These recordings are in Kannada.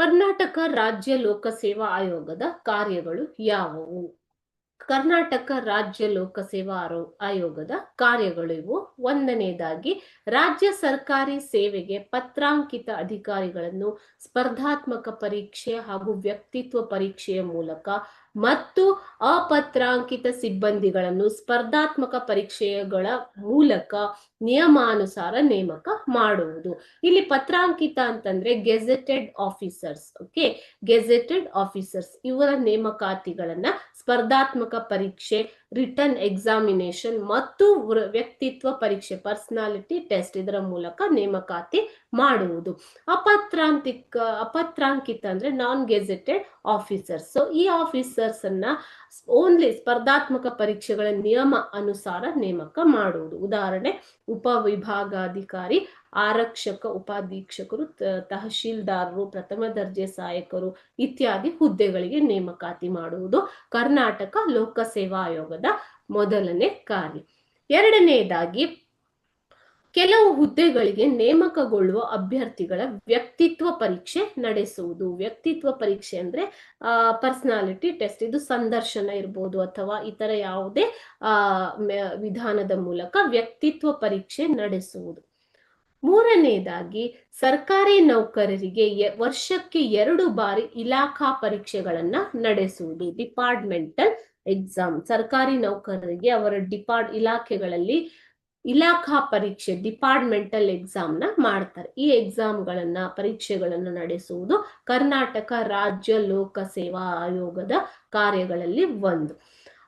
ಕರ್ನಾಟಕ ರಾಜ್ಯ ಲೋಕಸೇವಾ ಆಯೋಗದ ಕಾರ್ಯಗಳು ಯಾವುವು? ಕರ್ನಾಟಕ ರಾಜ್ಯ ಲೋಕಸೇವಾ ಆಯೋಗದ ಕಾರ್ಯಗಳು ಇವು ಒಂದನೇದಾಗಿ, ರಾಜ್ಯ ಸರ್ಕಾರಿ ಸೇವೆಗೆ ಪತ್ರಾಂಕಿತ ಅಧಿಕಾರಿಗಳನ್ನು ಸ್ಪರ್ಧಾತ್ಮಕ ಪರೀಕ್ಷೆ ಹಾಗೂ ವ್ಯಕ್ತಿತ್ವ ಪರೀಕ್ಷೆಯ ಮೂಲಕ ಮತ್ತು ಅಪತ್ರಾಂಕಿತ ಸಿಬ್ಬಂದಿಗಳನ್ನು ಸ್ಪರ್ಧಾತ್ಮಕ ಪರೀಕ್ಷೆಗಳ ಮೂಲಕ ನಿಯಮಾನುಸಾರ ನೇಮಕ ಮಾಡುವುದು. ಇಲ್ಲಿ ಪತ್ರಾಂಕಿತ ಅಂತಂದ್ರೆ gazetted officers okay gazetted officers ಇವರ ನೇಮಕಾತಿಗಳನ್ನ ಸ್ಪರ್ಧಾತ್ಮಕ ಪರೀಕ್ಷೆ ರಿಟರ್ನ್ ಎಕ್ಸಾಮಿನೇಷನ್ ಮತ್ತು ವ್ಯಕ್ತಿತ್ವ ಪರೀಕ್ಷೆ ಪರ್ಸನಾಲಿಟಿ ಟೆಸ್ಟ್ ಇದರ ಮೂಲಕ ನೇಮಕಾತಿ ಮಾಡುವುದು. ಅಪತ್ರಾಂತಿಕ, ಅಪತ್ರಾಂಕಿತ ಅಂದ್ರೆ ನಾನ್ ಗೆಜೆಟೆಡ್ ಆಫೀಸರ್ಸ್ ಸೊ ಈ ಆಫೀಸರ್ಸ್ ಅನ್ನ ಓನ್ಲಿ ಸ್ಪರ್ಧಾತ್ಮಕ ಪರೀಕ್ಷೆಗಳ ನಿಯಮ ಅನುಸಾರ ನೇಮಕ ಮಾಡುವುದು. ಉದಾಹರಣೆ, ಉಪವಿಭಾಗಾಧಿಕಾರಿ ಆರಕ್ಷಕ, ಉಪಾಧೀಕ್ಷಕರು ತಹಶೀಲ್ದಾರರು, ಪ್ರಥಮ ದರ್ಜೆ ಸಹಾಯಕರು ಇತ್ಯಾದಿ ಹುದ್ದೆಗಳಿಗೆ ನೇಮಕಾತಿ ಮಾಡುವುದು ಕರ್ನಾಟಕ ಲೋಕಸೇವಾ ಆಯೋಗದ ಮೊದಲನೇ ಕಾರ್ಯ. ಎರಡನೆಯದಾಗಿ ಕೆಲವು ಹುದ್ದೆಗಳಿಗೆ ನೇಮಕಗೊಳ್ಳುವ ಅಭ್ಯರ್ಥಿಗಳ ವ್ಯಕ್ತಿತ್ವ ಪರೀಕ್ಷೆ ನಡೆಸುವುದು. ವ್ಯಕ್ತಿತ್ವ ಪರೀಕ್ಷೆ ಅಂದ್ರೆ, ಆ, ಪರ್ಸನಾಲಿಟಿ ಟೆಸ್ಟ್, ಇದು ಸಂದರ್ಶನ ಇರ್ಬೋದು ಅಥವಾ ಇತರ ಯಾವುದೇ, ಆ ವಿಧಾನದ ಮೂಲಕ ವ್ಯಕ್ತಿತ್ವ ಪರೀಕ್ಷೆ ನಡೆಸುವುದು. ಮೂರನೆಯದಾಗಿ ಸರ್ಕಾರಿ ನೌಕರರಿಗೆ ವರ್ಷಕ್ಕೆ ಎರಡು ಬಾರಿ ಇಲಾಖಾ ಪರೀಕ್ಷೆಗಳನ್ನ ನಡೆಸುವುದು. Departmental exam. ಸರ್ಕಾರಿ ನೌಕರರಿಗೆ ಅವರ ಡಿಪಾರ್ಟ್ ಇಲಾಖೆಗಳಲ್ಲಿ ಇಲಾಖಾ ಪರೀಕ್ಷೆ, ಡಿಪಾರ್ಟ್ಮೆಂಟಲ್ ಎಕ್ಸಾಮ್ನ ಮಾಡ್ತಾರೆ. ಈ ಎಕ್ಸಾಮ್ಗಳನ್ನ, ಪರೀಕ್ಷೆಗಳನ್ನ ನಡೆಸುವುದು ಕರ್ನಾಟಕ ರಾಜ್ಯ ಲೋಕಸೇವಾ ಆಯೋಗದ ಕಾರ್ಯಗಳಲ್ಲಿ ಒಂದು.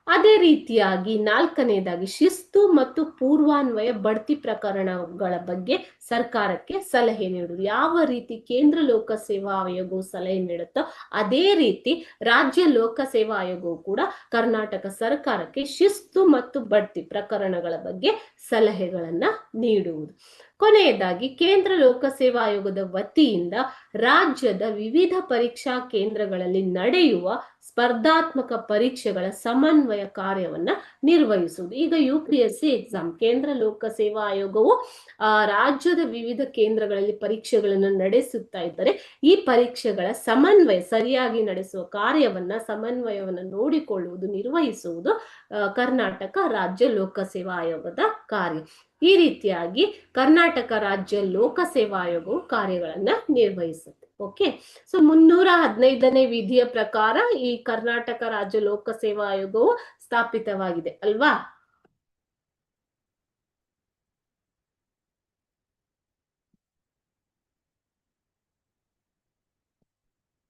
ಅದೇ ರೀತಿಯಾಗಿ ನಾಲ್ಕನೇದಾಗಿ ಶಿಸ್ತು ಮತ್ತು ಪೂರ್ವಾನ್ವಯ ಬಡ್ತಿ ಪ್ರಕರಣಗಳ ಬಗ್ಗೆ ಸರ್ಕಾರಕ್ಕೆ ಸಲಹೆ ನೀಡುವುದು. ಯಾವ ರೀತಿ ಕೇಂದ್ರ ಲೋಕಸೇವಾ ಆಯೋಗವು ಸಲಹೆ ನೀಡುತ್ತೋ ಅದೇ ರೀತಿ ರಾಜ್ಯ ಲೋಕಸೇವಾ ಆಯೋಗವು ಕೂಡ ಕರ್ನಾಟಕ ಸರ್ಕಾರಕ್ಕೆ ಶಿಸ್ತು ಮತ್ತು ಬಡ್ತಿ ಪ್ರಕರಣಗಳ ಬಗ್ಗೆ ಸಲಹೆಗಳನ್ನ ನೀಡುವುದು. ಕೊನೆಯದಾಗಿ ಕೇಂದ್ರ ಲೋಕಸೇವಾ ಆಯೋಗದ ವತಿಯಿಂದ ರಾಜ್ಯದ ವಿವಿಧ ಪರೀಕ್ಷಾ ಕೇಂದ್ರಗಳಲ್ಲಿ ನಡೆಯುವ ಸ್ಪರ್ಧಾತ್ಮಕ ಪರೀಕ್ಷೆಗಳ ಸಮನ್ವಯ ಕಾರ್ಯವನ್ನ ನಿರ್ವಹಿಸುವುದು. ಈಗ U P S C exam ಕೇಂದ್ರ ಲೋಕಸೇವಾ ಆಯೋಗವು, ಆ, ರಾಜ್ಯದ ವಿವಿಧ ಕೇಂದ್ರಗಳಲ್ಲಿ ಪರೀಕ್ಷೆಗಳನ್ನು ನಡೆಸುತ್ತಾ ಇದ್ದರೆ ಈ ಪರೀಕ್ಷೆಗಳ ಸಮನ್ವಯ, ಸರಿಯಾಗಿ ನಡೆಸುವ ಕಾರ್ಯವನ್ನ, ಸಮನ್ವಯವನ್ನ ನೋಡಿಕೊಳ್ಳುವುದು, ನಿರ್ವಹಿಸುವುದು ಕರ್ನಾಟಕ ರಾಜ್ಯ ಲೋಕಸೇವಾ ಆಯೋಗದ ಕಾರ್ಯ. ಈ ರೀತಿಯಾಗಿ ಕರ್ನಾಟಕ ರಾಜ್ಯ ಲೋಕ ಸೇವಾ ಆಯೋಗವು ಕಾರ್ಯಗಳನ್ನ ನಿರ್ವಹಿಸುತ್ತೆ. ಓಕೆ ಸೊ ಮುನ್ನೂರ ಹದಿನೈದನೇ ವಿಧಿಯ ಪ್ರಕಾರ ಈ ಕರ್ನಾಟಕ ರಾಜ್ಯ ಲೋಕ ಸೇವಾ ಆಯೋಗವು ಸ್ಥಾಪಿತವಾಗಿದೆ, ಅಲ್ವಾ?